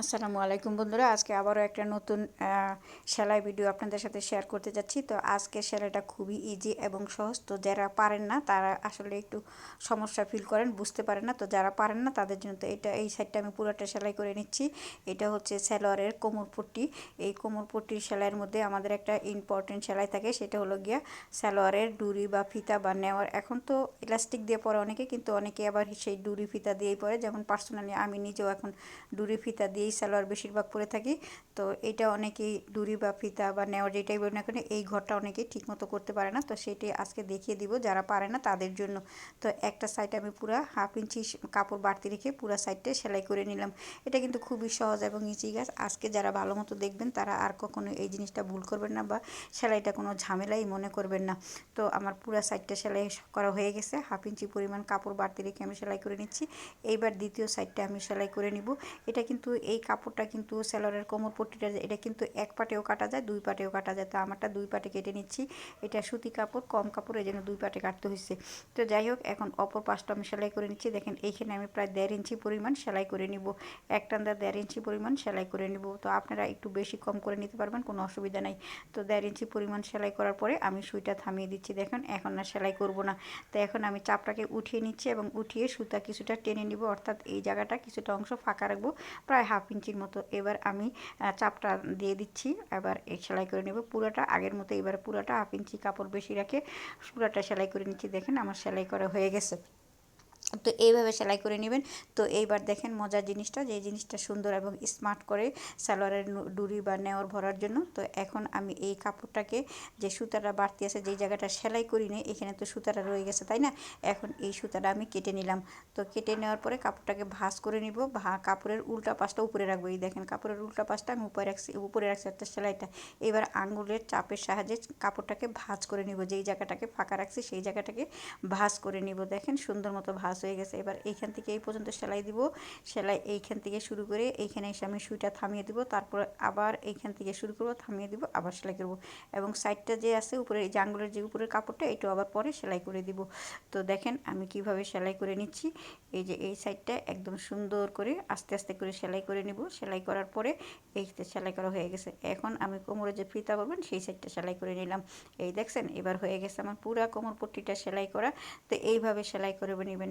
আসসালামু আলাইকুম বন্ধুরা, আজকে আবারও একটা নতুন সেলাই ভিডিও আপনাদের সাথে শেয়ার করতে যাচ্ছি। তো আজকে সেলাইটা খুবই ইজি এবং সহজ। তো যারা পারেন না, তারা আসলে একটু সমস্যা ফিল করেন, বুঝতে পারেন না। তো যারা পারেন না, তাদের জন্য তো এটা, এই সাইডটা আমি পুরোটা সেলাই করে নিচ্ছি। এটা হচ্ছে সালোয়ারের কোমর পট্টি। এই কোমর পট্টির সেলাইয়ের মধ্যে আমাদের একটা ইম্পর্টেন্ট সেলাই থাকে, সেটা হলো গিয়া সালোয়ারের ডুরি বা ফিতা বা নেওয়ার। এখন তো ইলাস্টিক দিয়ে পরে অনেকে, কিন্তু অনেকে আবার সেই ডুরি ফিতা দিয়েই পরে। যেমন পার্সোনালি আমি নিজেও এখন ডুরি ফিতা দিয়ে সালোয়ার বেশিরভাগ পরে থাকি। তো এটা অনেকেই ডুরি বা ফিতা বা নেওয়ার যেটাই বলি না কেন এই ঘরটা অনেকেই ঠিকমতো করতে পারে না। তো সেটি আজকে দেখিয়ে দিব, যারা পারে না তাদের জন্য। তো একটা সাইড আমি পুরো হাফ ইঞ্চি কাপড় বাড়তি রেখে পুরো সাইডটা সেলাই করে নিলাম। এটা কিন্তু খুবই সহজ এবং ইজি গাছ আজকে যারা ভালো মতো দেখবেন, তারা আর কখনো এই জিনিসটা ভুল করবেন না বা সেলাইটা কোনো ঝামেলাই মনে করবেন না। তো আমার পুরো সাইডটা সেলাই করা হয়ে গেছে। হাফ ইঞ্চি পরিমাণ কাপড় বাড়তি রেখে আমি সেলাই করে নিচ্ছি। এইবার দ্বিতীয় সাইডটা আমি সেলাই করে নিব। এটা কিন্তু এই কাপড়টা কিন্তু সেলরের কোমর পট্টিটা, এটা কিন্তু এক পাটেও কাটা যায়, দুই পাটেও কাটা যায়। তো আমারটা দুই পাটে কেটে নিচ্ছি। এটা সুতি কাপড়, কম কাপড়, এই জন্য দুই পাটে কাটতে হয়েছে তো যাই হোক, এখন অপর পাশটা আমি সেলাই করে নিচ্ছি। দেখেন, এইখানে আমি প্রায় দেড় ইঞ্চি পরিমাণ সেলাই করে নিব। এক টান্দা দেড় ইঞ্চি পরিমাণ সেলাই করে নিব। তো আপনারা একটু বেশি কম করে নিতে পারবেন, কোনো অসুবিধা নাই। তো দেড় ইঞ্চি পরিমাণ সেলাই করার পরে আমি সুইটা থামিয়ে দিচ্ছি। দেখেন, এখন আর সেলাই করব না। তো এখন আমি চাপটাকে উঠিয়ে নিচ্ছি এবং উঠিয়ে সুতা কিছুটা টেনে নিব। অর্থাৎ এই জায়গাটা কিছুটা অংশ ফাঁকা রাখব। প্রায় হাফ ইঞ্চির মতো এবার আমি চাপটা দিয়ে দিচ্ছি। এবার এই সেলাই করে নেব পুরাটা। আগের মতো এবার পুরাটা হাফ ইঞ্চি কাপড় বেশি রাখে পুরাটা সেলাই করে নিচ্ছি। দেখেন আমার সেলাই করা হয়ে গেছে। তো এইভাবে সেলাই করে নেবেন। তো এইবার দেখেন মজার জিনিসটা, যে জিনিসটা সুন্দর এবং স্মার্ট করে সালোয়ারের ডুরি বা নেওয়ার ভরার জন্য। তো এখন আমি এই কাপড়টাকে, যে সুতাটা বাড়তি আছে, যেই জায়গাটা সেলাই করি নি এখানে তো সুতাটা রয়ে গেছে, তাই না? এখন এই সুতাটা আমি কেটে নিলাম। তো কেটে নেওয়ার পরে কাপড়টাকে ভাঁজ করে নিব। ভা, কাপড়ের উল্টা পাশটা উপরে রাখব। এই দেখেন কাপড়ের উল্টা পাশটা আমি উপরে রাখছি উপরে রাখছি একটা সেলাইটা। এবার আঙুলের চাপের সাহায্যে কাপড়টাকে ভাঁজ করে নিব। যেই জায়গাটাকে ফাঁকা রাখছি, সেই জায়গাটাকে ভাঁজ করে নিব। দেখেন সুন্দর মতো ভাঁজ হয়ে গেছে। এবার এইখান থেকে এই পর্যন্ত সেলাই দিব। সেলাই এইখান থেকে শুরু করে এইখানে এসে আমি সুইটা থামিয়ে দিব। তারপর আবার এইখান থেকে শুরু করব, থামিয়ে দিব, আবার সেলাই করব। এবং সাইডটা যে আছে উপরে, এই জাঙ্গুলের যে উপরের কাপড়টা, এটাও আবার পরে সেলাই করে দিব। তো দেখেন আমি কীভাবে সেলাই করে নিচ্ছি। এই যে এই সাইডটা একদম সুন্দর করে আস্তে আস্তে করে সেলাই করে নিব। সেলাই করার পরে এই সেলাই করা হয়ে গেছে। এখন আমি কোমরে যে ফিতা করবেন সেই সাইডটা সেলাই করে নিলাম। এই দেখছেন, এবার হয়ে গেছে আমার পুরা কোমর পট্টিটা সেলাই করা। তো এইভাবে সেলাই করে নেবেন